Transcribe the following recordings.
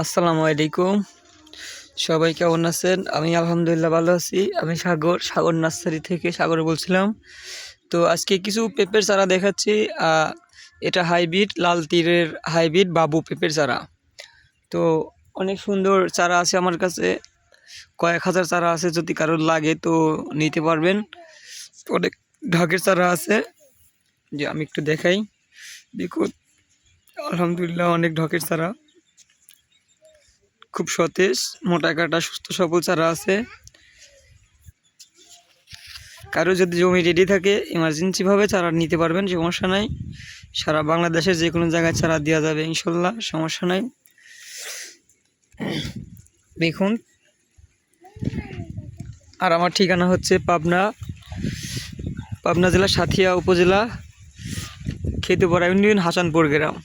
আসসালামু আলাইকুম। সবাই কেমন আছেন? আমি আলহামদুলিল্লাহ ভালো আছি। আমি সাগর সাগর নার্সারি থেকে সাগর বলছিলাম। তো আজকে কিছু পেঁপের চারা দেখাচ্ছি। এটা হাইব্রিড, লাল তীরের হাইব্রিড বাবু পেঁপের চারা। তো অনেক সুন্দর চারা আছে আমার কাছে। কয়েক হাজার চারা আছে যদি কারোর লাগে তো নিতে পারবেন। অনেক ঢাকের চারা আছে। যে আমি একটু দেখাই। দেখুন, আলহামদুলিল্লাহ অনেক ঢকের চারা। খুব সতেজ, মোটা কাটা, সুস্থ, সবল চারা আছে। কারও যদি জমি রেডি থাকে ইমার্জেন্সিভাবে চারা নিতে পারবেন, সমস্যা নাই। সারা বাংলাদেশের যে কোনো জায়গায় চারা দেওয়া যাবে, ইনশাল্লাহ, সমস্যা নাই। দেখুন। আর আমার ঠিকানা হচ্ছে পাবনা পাবনা জেলা সাথিয়া উপজেলা, খেতুপাড়া ইউনিয়ন হাসানপুর গ্রাম।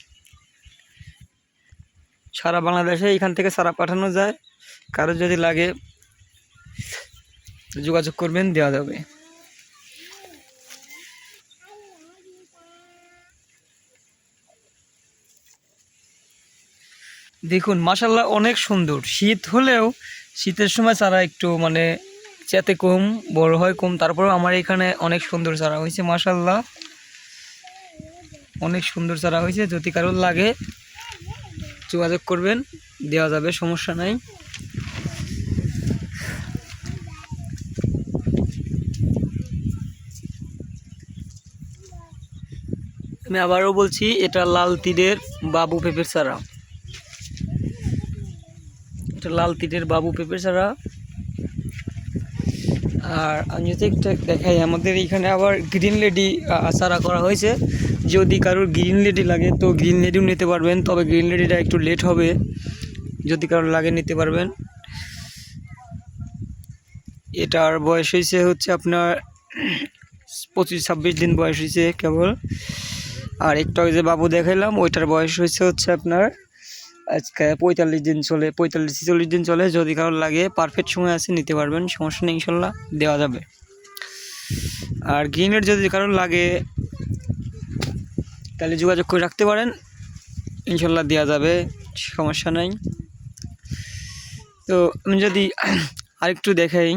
সারা বাংলাদেশে এখান থেকে সারা পাঠানো যায়। কারও যদি লাগে যোগাযোগ করবেন, দেওয়া যাবে। দেখুন মাসাল্লাহ অনেক সুন্দর। শীত হলেও শীতের সময় চারা একটু মানে চেতে কম, বড় হয় কম। তারপরেও আমার এখানে অনেক সুন্দর চারা হয়েছে মাসাল্লাহ অনেক সুন্দর চারা হয়েছে, যদি কারোর লাগে যোগাযোগ করবেন, দেওয়া যাবে, সমস্যা নাই। আমি আবারও বলছি, এটা লাল তীরের বাবু পেঁপের চারা। এটা লাল তীরের বাবু পেঁপের চারা। আর আমি যদি একটা দেখাই, আমাদের এখানে আবার গ্রিন লেডি চারা করা হয়েছে। যদি কারোর গ্রিন লেডি লাগে, তো গ্রিন লেডিও নিতে পারবেন, তবে গ্রিন লেডিটা একটু লেট হবে। যদি কারোর লাগে, নিতে পারবেন। এটার বয়স হয়েছে হচ্ছে আপনার পঁচিশ ছাব্বিশ দিন বয়স হয়েছে কেবল। আর একটু আগে যে বাবু দেখাইলাম, ওইটার বয়স হয়েছে হচ্ছে আপনার আজকে পঁয়তাল্লিশ দিন চলে, পঁয়তাল্লিশ, ছেচল্লিশ দিন চলে, যদি কারোর লাগে পারফেক্ট সময় আছে, নিতে পারবেন, সমস্যা নেই, ইনশাল্লাহ, দেওয়া যাবে। আর গ্রিনের যদি কারোর লাগে, তাহলে যোগাযোগ করে রাখতে পারেন, ইনশাল্লাহ দেওয়া যাবে, সমস্যা নেই। তো আমি যদি আরেকটু দেখাই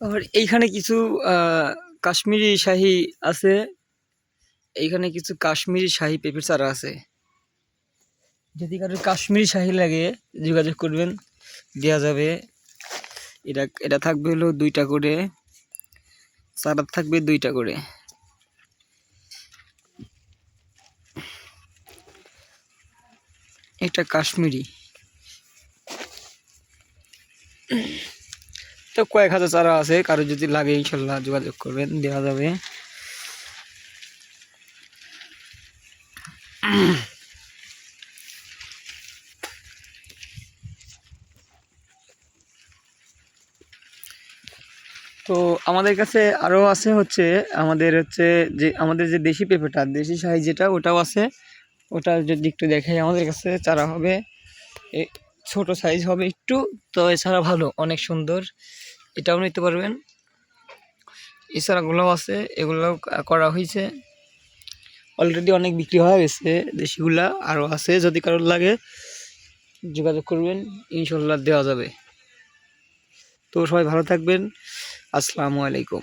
আর এইখানে কিছু কাশ্মীরি শাহি আছে। এইখানে কিছু কাশ্মীরি শাহি পেঁপের চারা আছে। যদি কারও কাশ্মীরি শাহি লাগে, যোগাযোগ করবেন দেওয়া যাবে। এটা এটা থাকবে হলো দুইটা করে, চারা থাকবে দুইটা করে। এটা কাশ্মীরি। তো কয়েক হাজার চারা আছে, কারও যদি লাগে ইনশাল্লাহ যোগাযোগ করবেন, দেওয়া যাবে। তো আমাদের কাছে আরও আছে হচ্ছে, আমাদের হচ্ছে যে, আমাদের যে দেশি পেঁপেটা, দেশি সাইজ যেটা, ওটাও আছে। ওটা যদি একটু দেখাই আমাদের কাছে, চারা হবে। ছোট সাইজ হবে একটু, তো এছাড়া ভালো, অনেক সুন্দর। এটাও নিতে পারবেন। এছাড়া এছাড়াগুলোও আছে, এগুলোও করা হয়েছে অলরেডি অনেক বিক্রি হয়ে গেছে, দেশিগুলা আরও আছে, যদি কারোর লাগে যোগাযোগ করবেন ইনশাল্লাহ দেওয়া যাবে। তো সবাই ভালো থাকবেন। আসসালামু আলাইকুম।